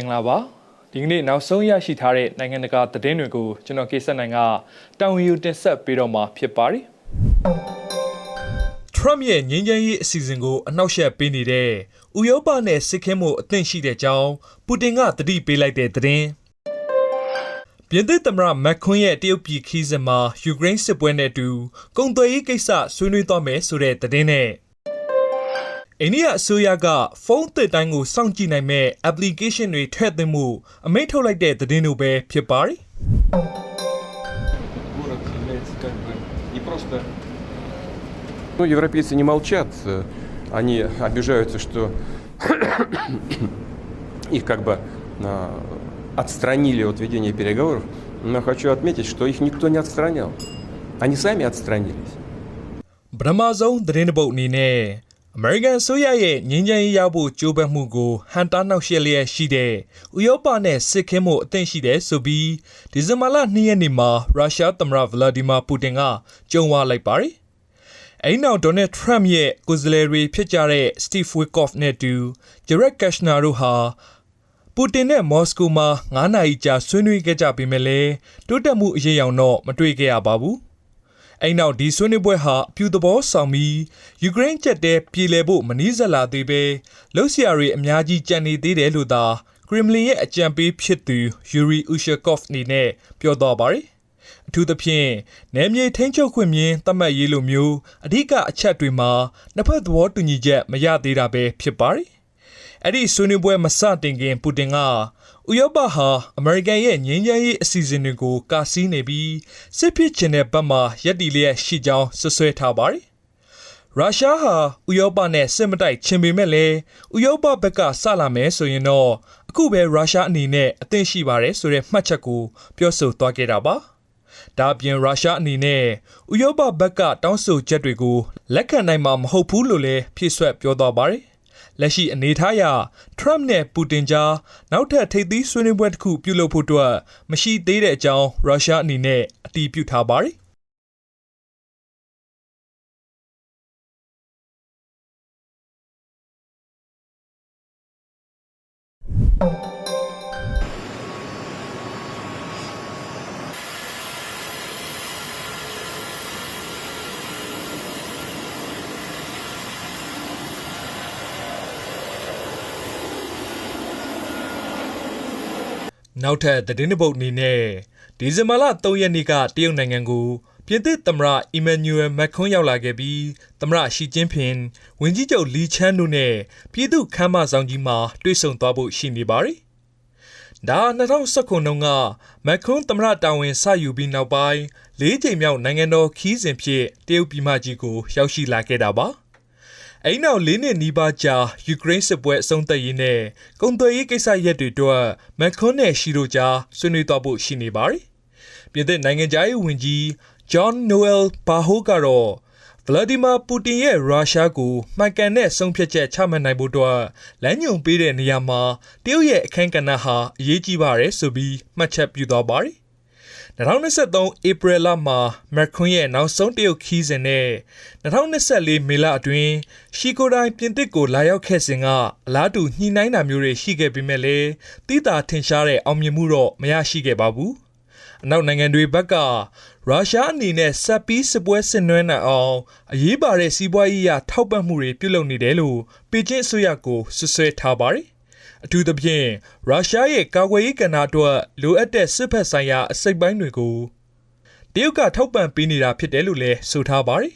င်္ဂလာပါဒီကနေ့နောက်ဆုံးရရှိထားတဲ့နိုင်ငံတကာသတင်းတွေကိုကျွန်တော်ကိစ္စနိုင်ကတောင်ယူတင်ဆက်ပေးတော့မှာဖြစ်ပါတယ်ထရမ့်ရဲ့ငြိမ်းချမ်းရေးအစီအစဉ်ကိုအနှောက်အယှက်ပေးနေတဲ့ဥရောပနဲ့စစ်ခင်းမှုအသင့်ရှိတဲ့ကြောင်းပူတင်ကတတိပေးလိုက်တဲ့သတင်းပြင်သစ်သမ္မတမက်ခွန်းရဲ့တရုတ်ပြည်ခီးစဉ်မှာယူကရိန်းစစ်ပွဲနဲ့အတူကုန်သွယ်ရေးကိစ္စဆွေးနွေးသွားမယ်ဆိုတဲ့သတင်းနဲ့ အိန္ဒိယအစိုးရကဖုန်းသစ်တိုင်းကိုစောင့်ကြည့်နိုင်မဲ့ application တွေထည့်သွင်းမှုအမိန့်ထုတ်လိုက်တဲ့သတင်းတွေပဲဖြစ်ပါတယ် город является как бы не просто... Ну, европейцы не молчат. э, Они обижаются, что их как бы а, отстранили от ведения переговоров. Но хочу отметить, что их никто не отстранял. Они сами отстранились. ပထမဆုံးသတင်းတစ်ပုတ်အနေနဲ့ အမေရိကန်အစိုးရရဲ့ငြိမ်းချမ်းရေးရဖို့ကြိုးပမ်းမှုကိုဟန်တာနှောက်ယှက်လျက်ရှိတဲ့ဥရောပနဲ့စစ်ခင်းမှုအသင့်ရှိတဲ့ဆိုပြီးဒီဇင်ဘာလ2ရက်နေ့မှာရုရှားသမ္မတဗလာဒီမာပူတင်ကကြုံဝါလိုက်ပါတယ်။အဲဒီနောက်ဒေါ်နယ်ထရမ့်ရဲ့ကိုယ်စားလှယ်တွေဖြစ်ကြတဲ့စတီဖ်ဝစ်ကော့ဖ်နဲ့တူဂျရက်ကက်ရှနာတို့ဟာပူတင်နဲ့မော်စကိုမှာ9နာရီကြာဆွေးနွေးခဲ့ကြပေမဲ့လည်းတိုးတက်မှုအရေးအယောင်တော့မတွေ့ခဲ့ရပါဘူး။ အဲ့နောက်ဒီဆွေးနွေးပွဲဟာအပြူသဘောဆောင်ပြီးယူကရိန်းချက်တဲပြည်လည်ဖို့မနည်းစပ်လာသေးပဲလှုပ်ရှားတွေအများကြီးကြံနေသေးတယ်လို့သာကရမလင်ရဲ့အကြံပေးဖြစ်သူယူရီဥရှကော့ဖ်နေနဲ့ပြောတော့ပါတယ်အထူးသဖြင့်နယ်မြေထိန်းချုပ်ခွင့်မြင်သတ်မှတ်ရေးလိုမျိုးအဓိကအချက်တွေမှာနှစ်ဖက်သဘောတူညီချက်မရသေးတာပဲဖြစ်ပါတယ် အဲ့ဒီဆွေးနွေးပွဲမစတင်ခင်ပူတင်ကဥရောပဟာအမေရိကန်ရဲ့ငြိမ်းချမ်းရေးအစီအစဉ်တွေကိုကာစီးနေပြီးစစ်ဖြစ်ချင်တဲ့ဘက်မှရက်တီလျက်ရှိကြောင်းဆွဆွဲထားပါတယ်။ရုရှားဟာဥရောပနဲ့စစ်မတိုက်ချင်ပေမဲ့လည်းဥရောပဘက်ကစလာမယ်ဆိုရင်တော့အခုပဲရုရှားအနေနဲ့အသင့်ရှိပါတယ်ဆိုတဲ့မှတ်ချက်ကိုပြောဆိုသွားခဲ့တာပါ။ဒါအပြင်ရုရှားအနေနဲ့ဥရောပဘက်ကတောင်းဆိုချက်တွေကိုလက်ခံနိုင်မှာမဟုတ်ဘူးလို့လည်းဖြည့်ဆွက်ပြောသွားပါတယ်။ လက်ရှိအနေအထားအရထရမ့်နဲ့ပူတင်ကြားနောက်ထပ်ထိပ်သီးဆွေးနွေးပွဲတစ်ခုပြုလုပ်ဖို့အတွက်မရှိသေးတဲ့အကြောင်းရုရှားအနေနဲ့အတည်ပြုထားပါတယ်။ နောက်ထပ်သတင်းတစ်ပုဒ်အနေနဲ့ဒီဇင်ဘာလ3ရက်နေ့ကတရုတ်နိုင်ငံကိုပြင်သစ်သမ္မတအီမန်နျူရယ်မက်ခွန်းရောက်လာခဲ့ပြီးသမ္မတရှီကျင်းဖင်ဝန်ကြီးချုပ်လီချမ်းတို့နဲ့ပြည်သူ့ခမ်းမဆောင်ကြီးမှာတွေ့ဆုံသွားဖို့ရှိနေပါတယ်။ဒါ2019ခုနှစ်ကမက်ခွန်းသမ္မတတာဝန်ဆယူပြီးနောက်ပိုင်း၄ချိန်မြောက်နိုင်ငံတော်ခီးစဉ်ဖြစ်တရုတ်ပြည်မကြီးကိုရောက်ရှိလာခဲ့တာပါ။ အဲ့နောက်၄နှစ်နီးပါးကြာယူကရိန်းစစ်ပွဲအဆုံးသတ်ရေးနဲ့ကုန်သွယ်ရေးကိစ္စရပ်တွေအတွက်မက်ခွန်းနဲ့ရှီတို့ကြားဆွေးနွေးသွားဖို့ရှိနေပါတယ်။ပြည်သစ်နိုင်ငံသားရေးဝန်ကြီးဂျွန်နိုအယ်ဘာဟိုကတော့ဗလာဒီမာပူတင်ရဲ့ရုရှားကိုမှန်ကန်တဲ့ဆုံးဖြတ်ချက်ချမှတ်နိုင်ဖို့အတွက်လမ်းညွှန်ပေးတဲ့နေရာမှာတရုတ်ရဲ့အခန်းကဏ္ဍဟာအရေးကြီးပါတယ်ဆိုပြီးမှတ်ချက်ပြုသွားပါတယ်။ 2023ဧပြီလမှာမက်ခွန်းရဲ့နောက်ဆုံးတရုတ်ခီးစဉ်နဲ့2024မေလအတွင်းရှီကိုတိုင်းပြင်သစ်ကိုလာရောက်ခဲ့စဉ်ကအလားတူညှိနှိုင်းတာမျိုးတွေရှိခဲ့ပေမဲ့လည်းတိတာထင်ရှားတဲ့အောင်မြင်မှုတော့မရရှိခဲ့ပါဘူး။အနောက်နိုင်ငံတွေဘက်ကရုရှားအနေနဲ့ဆက်ပြီးစစ်ပွဲဆင်နွှဲနိုင်အောင်အရေးပါတဲ့စီးပွားရေးအရထောက်ပံ့မှုတွေပြုလုပ်နေတယ်လို့ပေကျင်းအစိုးရကိုဆွဆွဲထားပါတယ်။ အထူးသဖြင့်ရုရှားရဲ့ကာကွယ်ရေးကဏ္ဍအတွက်လိုအပ်တဲ့စစ်ဖက်ဆိုင်ရာအစိတ်ပိုင်းတွေကိုတရုတ်ကထောက်ပံ့ပေးနေတာဖြစ်တယ်လို့လည်းဆိုထားပါတယ်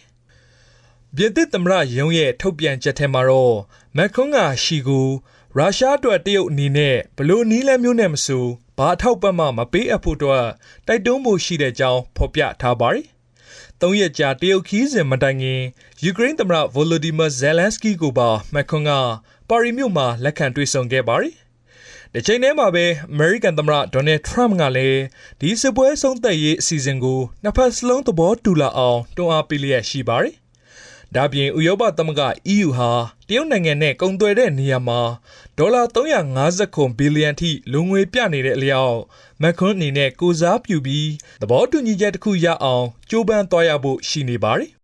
။ပြင်သစ်သမ္မတရုံးရဲ့ထုတ်ပြန်ချက်ထဲမှာတော့မက်ခွန်းကရှီကိုရုရှားအတွက်တရုတ်အနေနဲ့ဘလို့နီးလန်းမျိုးနဲ့မဆိုဘာအထောက်ပံ့မှမပေးအပ်ဖို့အတွက်တိုက်တွန်းမှုရှိတဲ့ကြောင်းဖော်ပြထားပါတယ်။သုံးရက်ကြာတရုတ်ခီးစဉ်မတိုင်ခင် ယူကရိန်းသမ္မတဗိုလိုဒီမာဇယ်လန်စကီကိုပါမက်ခွန်းကပါရီမြို့မှာလက်ခံတွေ့ဆုံခဲ့ပါတယ်။ဒီချိန်ထဲမှာပဲအမေရိကန်သမ္မတဒေါ်နယ်ထရမ့်ကလည်းဒီစစ်ပွဲဆုံးသက်ရေးအစီအစဉ်ကိုနှစ်ဖက်စလုံးသဘောတူလာအောင်တွန်းအားပေးလျက်ရှိပါတယ်။ဒါပြင်ဥရောပသမဂ္ဂ EU ဟာတရုတ်နိုင်ငံနဲ့ကုန်သွယ်တဲ့နေရာမှာဒေါ်လာ350ဘီလီယံထိလုံငွေပြနေတဲ့အလျောက်မက်ခွန်းအနေနဲ့ကိုစားပြုပြီးသဘောတူညီချက်တစ်ခုရအောင်ကြိုးပမ်းသွားရဖို့ရှိနေပါတယ်။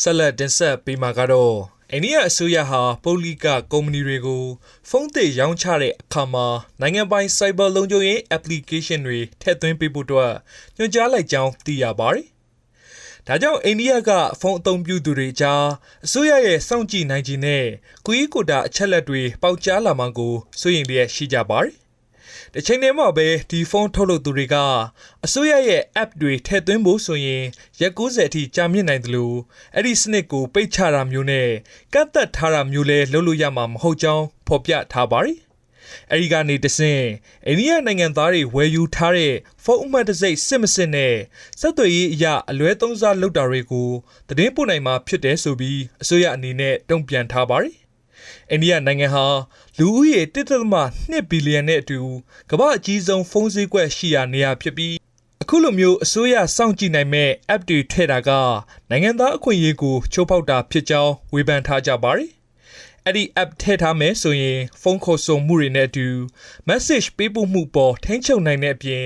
ဆက်လက်တင်ဆက်ပေးမှာကတော့အိန္ဒိယအစိုးရဟာပုဂ္ဂလိကကုမ္ပဏီတွေကိုဖုန်းသစ်ရောင်းချတဲ့အခါမှာနိုင်ငံပိုင် Cyber လုံခြုံရေး application တွေထည့်သွင်းပေးဖို့အတွက်ညွှန်ကြားလိုက်ကြောင်းသိရပါတယ်။ဒါကြောင့်အိန္ဒိယကဖုန်းအသုံးပြုသူတွေကြားအစိုးရရဲ့စောင့်ကြည့်နိုင်ခြင်းနဲ့ကိုကြီးကိုတာအချက်လက်တွေပေါက်ကြားလာမှကိုစိုးရိမ်လျက်ရှိကြပါတယ်။ တစ်ချိန်တည်းမှာပဲဒီဖုန်းထုတ်လုပ်သူတွေကအစိုးရရဲ့ app တွေထည့်သွင်းဖို့ဆိုရင်ရက်90အထိကြာမြင့်နိုင်တယ်လို့အဲ့ဒီစနစ်ကိုပိတ်ချတာမျိုးနဲ့ကန့်သက်ထားတာမျိုးလဲလုပ်လို့ရမှာမဟုတ်ကြောင်းဖော်ပြထားပါတယ်။အဲဒီကနေတဆင့်အိန္ဒိယနိုင်ငံသားတွေဝယ်ယူထားတဲ့ဖုန်းအမှတ်တံဆိပ်စစ်မစစ်နဲ့စက်သွေးရေးအရာအလွဲသုံးစားလုပ်တာတွေကိုသတင်းပို့နိုင်မှာဖြစ်တယ်ဆိုပြီးအစိုးရအနေနဲ့တုံ့ပြန်ထားပါတယ်။ အိန္ဒိယနိုင်ငံဟာလူဦးရေ1.2ဘီလီယံနဲ့အတူကမ္ဘာအကြီးဆုံးဖုန်းဈေးကွက်ရှိရာနေရာဖြစ်ပြီးအခုလိုမျိုးအစိုးရစောင့်ကြည့်နိုင်မဲ့ app တွေထည့်တာကနိုင်ငံသားအခွင့်အရေးကိုချိုးဖောက်တာဖြစ်ကြောင်းဝေဖန်ထားကြပါတယ်။အဲ့ဒီ app ထည့်ထားမယ်ဆိုရင်ဖုန်းခေါ်ဆိုမှုတွေနဲ့အတူ message ပေးပို့မှုပေါ်ထိန်းချုပ်နိုင်တဲ့အပြင်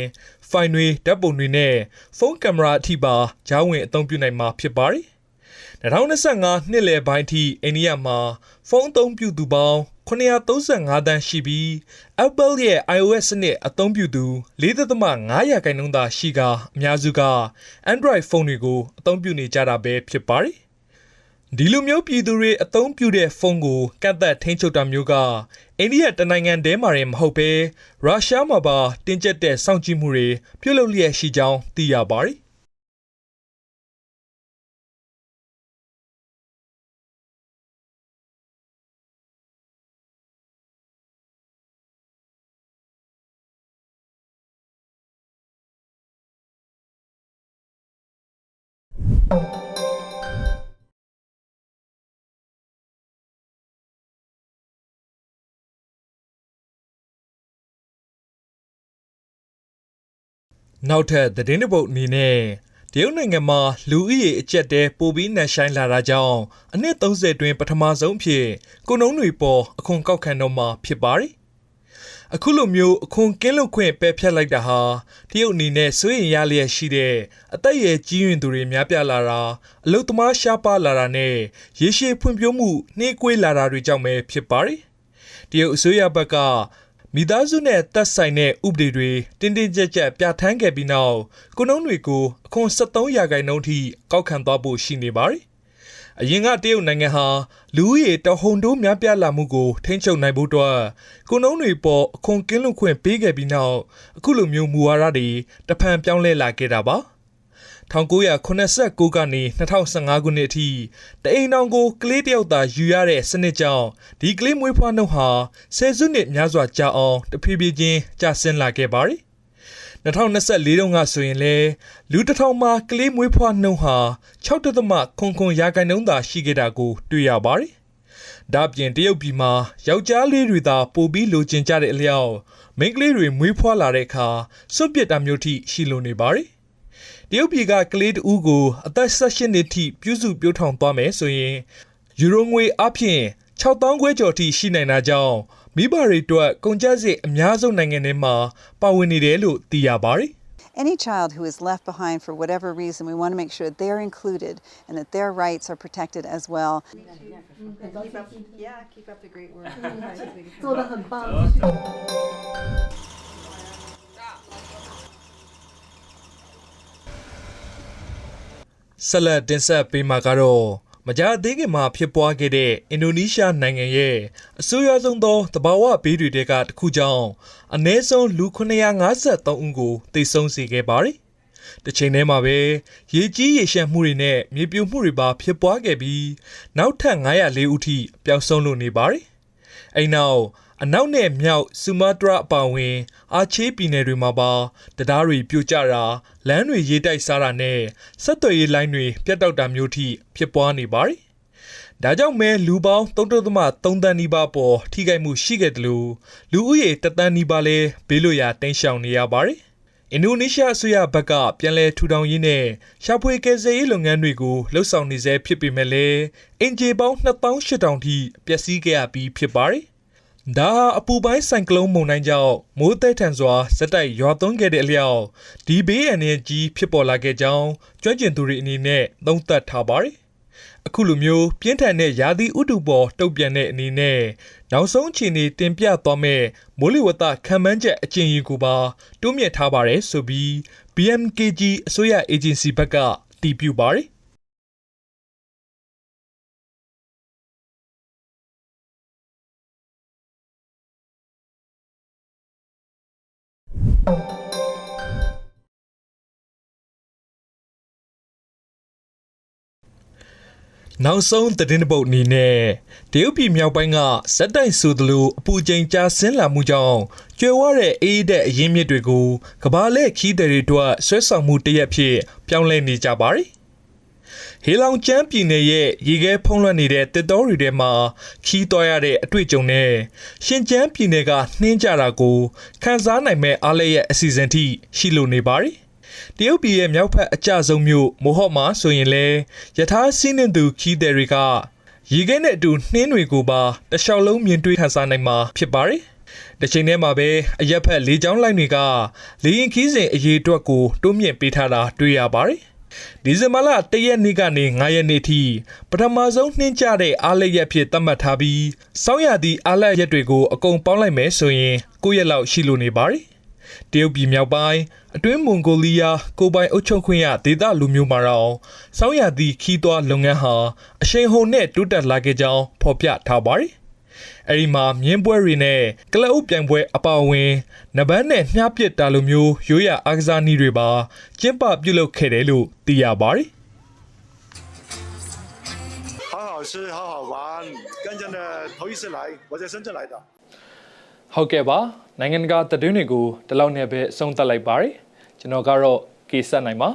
file တွေဓာတ်ပုံတွေနဲ့ဖုန်းကင်မရာအထိပါကြားဝင်အသုံးပြုနိုင်မှာဖြစ်ပါတယ်။ 2025နှစ်လယ်ပိုင်းထိအိန္ဒိယမှာဖုန်းအသုံးပြုသူပေါင်း935တန်းရှိပြီး Apple ရဲ့ iOS စနစ်အသုံးပြုသူ4.5ရာခိုင်နှုန်းသာရှိကာအများစုက Android ဖုန်းတွေကိုအသုံးပြုနေကြတာပဲဖြစ်ပါတယ်။ဒီလိုမျိုးပြည်သူတွေအသုံးပြုတဲ့ဖုန်းကိုကန့်သက်ထိန်းချုပ်တာမျိုးကအိန္ဒိယတနိုင်ငံတည်းမှာရင်မဟုတ်ဘဲရုရှားမှာပါတင်းကျပ်တဲ့စောင့်ကြည့်မှုတွေပြုလုပ်လျက်ရှိကြောင်းသိရပါတယ်။ နောက်ထပ်သတင်းတစ်ပုဒ်အနေနဲ့တရုတ်နိုင်ငံမှာလူဦးရေအကျက်တဲပိုပြီးနှက်ဆိုင်လာတာကြောင့်အနှစ်30တွင်ပထမဆုံးဖြစ်ကိုနှုံးတွေပေါ်အခွန်ကောက်ခံတော့မှာဖြစ်ပါတယ်။အခုလိုမျိုးအခွန်ကင်းလွတ်ခွင့်ပယ်ဖျက်လိုက်တာဟာတရုတ်အနေနဲ့စိုးရိမ်ရလျက်ရှိတဲ့အသက်အရွယ်ကြီးရင်သူတွေများပြားလာတာအလုသမားရှားပါလာတာနဲ့ရေရှည်ဖွံ့ဖြိုးမှုနှေးကွေးလာတာတွေကြောင့်ပဲဖြစ်ပါတယ်။တရုတ်အစိုးရဘက်က မိသားစုနဲ့သက်ဆိုင်တဲ့ဥပဒေတွေတင်းတင်းကြပ်ကြပ်ပြဋ္ဌာန်းခဲ့ပြီးနောက်ကိုနှုံးတွေကိုအခွန်73ရာခိုင်နှုန်းထိကောက်ခံသွားဖို့ရှိနေပါတယ်။အရင်ကတရုတ်နိုင်ငံဟာလူဦးရေတဟုန်တိုးများပြားလာမှုကိုထိန်းချုပ်နိုင်ဖို့အတွက်ကိုနှုံးတွေပေါ်အခွန်ကင်းလွတ်ခွင့်ပေးခဲ့ပြီးနောက်အခုလိုမျိုးမူဝါဒတွေတဖန်ပြောင်းလဲလာခဲ့တာပါ။ 1989ကနေ2015ခုနှစ်အထိတအိမ်တော်ကိုကလေးတယောက်သာယူရတဲ့စနစ်ကြောင့်ဒီကလေးမွေးဖွားနှုန်းဟာဆယ်စုနှစ်များစွာကြာအောင်တဖြည်းဖြည်းချင်းကျဆင်းလာခဲ့ပါတယ်။2024တုန်းကဆိုရင်လေလူတစ်ထောင်မှာကလေးမွေးဖွားနှုန်းဟာ6.9ရာခိုင်နှုန်းသာရှိခဲ့တာကိုတွေ့ရပါတယ်။ဒါပြင်တရုတ်ပြည်မှာယောက်ျားလေးတွေသာပိုပြီးလိုချင်ကြတဲ့အလျောက်မိန်းကလေးတွေမွေးဖွားလာတဲ့အခါစွန့်ပစ်တာမျိုးထိရှိလိုနေပါတယ် တရုတ်ပြည်ကကလေးတဦးကိုအသက်16နှစ်ထိပြုစုပြောထောင်သွားမယ်ဆိုရင်ယူရိုငွေအပြင်6000ခွဲကျော်ထိရှိနိုင်တာကြောင့်မိဘတွေအတွက်ကုန်ကျစရိတ်အများဆုံးနိုင်ငံတွေမှာပါဝင်နေတယ်လို့သိရပါတယ် Any child who is left behind for whatever reason, we want to make sure that they're included and that their rights are protected as well. Keep up, yeah, keep up the great work. ဆက်လက်တင်ဆက်ပေးမှာကတော့မကြာသေးခင်မှာဖြစ်ပွားခဲ့တဲ့အင်ဒိုနီးရှားနိုင်ငံရဲ့အဆိုးရွားဆုံးသောတဘာဝဘေးတွေကတစ်ခုကြောင့်အနည်းဆုံးလူ953ဦးကိုသေဆုံးစေခဲ့ပါတယ်။တစ်ချိန်တည်းမှာပဲရေကြီးရေရှမ်းမှုတွေနဲ့မြေပြိုမှုတွေပါဖြစ်ပွားခဲ့ပြီးနောက်ထပ်904ဦးထိပျောက်ဆုံးလို့နေပါတယ်။ အဲ့နောက်အနောက်နဲ့မြောက်ဆူမာတရာအပါအဝင် အာချေးပြည်နယ်တွေမှာပါတရားတွေပြိုကျတာလမ်းတွေရေးတိုက်စားတာနဲ့ဆက်သွယ်ရေးလိုင်းတွေပြတ်တောက်တာမျိုးထိဖြစ်ပွားနေပါတယ်။ဒါကြောင့်မဲလူပေါင်း3.3တန်းနီးပါးပေါ်ထိခိုက်မှုရှိခဲ့တယ်လို့လူဦးရေတသန်းနီးပါးလဲဘေးလွတ်ရာတိမ်းရှောင်နေရပါတယ်။ အင်ဒိုနီးရှားအစိုးရဘက်ကပြန်လည်ထူထောင်ရေးနဲ့ရှာဖွေကယ်ဆယ်ရေးလုပ်ငန်းတွေကိုလှုပ်ဆောင်နေဆဲဖြစ်ပေမဲ့လည်းအင်ဂျီပေါင်း2800ထိပျက်စီးခဲ့ရပြီးဖြစ်ပါတယ်။ဒါဟာအပူပိုင်းဆိုင်ကလုန်းမုန်တိုင်းကြောင့်မိုးသည်ထန်စွာစက်တိုက်ရွာသွန်းခဲ့တဲ့အလျောက်ဒီဘေးအန္တရာယ်ကြီးဖြစ်ပေါ်လာခဲ့ကြောင်းကျွမ်းကျင်သူတွေအနေနဲ့သုံးသပ်ထားပါတယ် အခုလိုမျိုးပြင်းထန်တဲ့ယာသီဥတုပေါ်တုတ်ပြန်တဲ့အနေနဲ့နောက်ဆုံးအခြေအနေတင်ပြသွားမဲ့မိုးလေဝသခံမှန်းချက်အကျဉ်းကြီးကိုပါတိုးမြင့်ထားပါတယ်ဆိုပြီး BMKG အစိုးရ agency ဘက်ကတည်ပြုပါတယ် နောက်ဆုံးသတင်းတစ်ပုတ်အနေနဲ့တရုတ်ပြည်မြောက်ပိုင်းကဇက်တိုက်ဆိုသလိုအပူချိန်ကြာဆင်းလာမှုကြောင့်ကျွယ်ဝတဲ့အေးတဲ့အရင်းမြစ်တွေကိုကဘာလဲခီးတဲ့တွေအတွက်ဆွဲဆောင်မှုတစ်ရက်ဖြစ်ပြောင်းလဲနေကြပါတယ်။ဟေလောင်ကျန်းပြည်နယ်ရဲ့ရေခဲဖုံးလွှမ်းနေတဲ့တစ်တော်တွေထဲမှာခီးသွားရတဲ့အတွေ့အကြုံနဲ့ရှင်ကျန်းပြည်နယ်ကနှင်းကြတာကိုခန်းစားနိုင်မဲ့အားလည်းရဲ့အစီအစဉ်ထိရှိလိုနေပါတယ်။ တရုတ်ပြည်ရဲ့မြောက်ဖက်အကျဆုံးမြို့မိုဟော့မှာဆိုရင်လဲယထာစီးနှင်းသူခီးသည်တွေကရေခဲနဲ့အတူနှင်းတွေကိုပါတစ်လျှောက်လုံးမြင်တွေ့ခန်းစားနိုင်မှာဖြစ်ပါတယ်။တစ်ချိန်တည်းမှာပဲအရက်ဖက်လေးချောင်းလိုက်တွေကလေရင်ခီးစဉ်အရေးအတွက်ကိုတိုးမြင့်ပေးထားတာတွေ့ရပါတယ်။ဒီဇင်ဘာလ၁ရက်နေ့ကနေ9ရက်နေ့ထိပထမဆုံးနှင်းကြတဲ့အားလက်ရက်ဖြစ်သတ်မှတ်ထားပြီးစောင်းရသည့်အားလက်ရက်တွေကိုအကုန်ပေါင်းလိုက်မယ်ဆိုရင်9ရက်လောက်ရှိလိုနေပါတယ်။ တရုတ်ပြည်မြောက်ပိုင်းအတွင်းမွန်ဂိုလီးယားကိုပိုင်အုပ်ချုပ်ခွင့်ရဒေသလူမျိုးမှာတော့စောင်းရသည့်ခီးသွွားလုပ်ငန်းဟာအရှိန်ဟုန်နဲ့တိုးတက်လာခဲ့ကြောင်းဖော်ပြထားပါတယ်။အဲဒီမှာမြင်းပွဲတွေနဲ့ကလပ်အုပ်ပြိုင်ပွဲအပါအဝင်နဘန်းနဲ့မြှားပစ်တာလိုမျိုးရိုးရအားကစားနည်းတွေပါကျင်းပပြုလုပ်ခဲ့တယ်လို့သိရပါတယ်။ 好好吃，好好玩，跟真的头一次来，我在深圳来的。 ဟုတ်ကဲ့ပါနိုင်ငံတကာသတင်းတွေကိုဒီလောက်နဲ့ပဲအဆုံးသတ်လိုက်ပါတယ်ကျွန်တော်ကတော့ကေဆက်နိုင်ပါ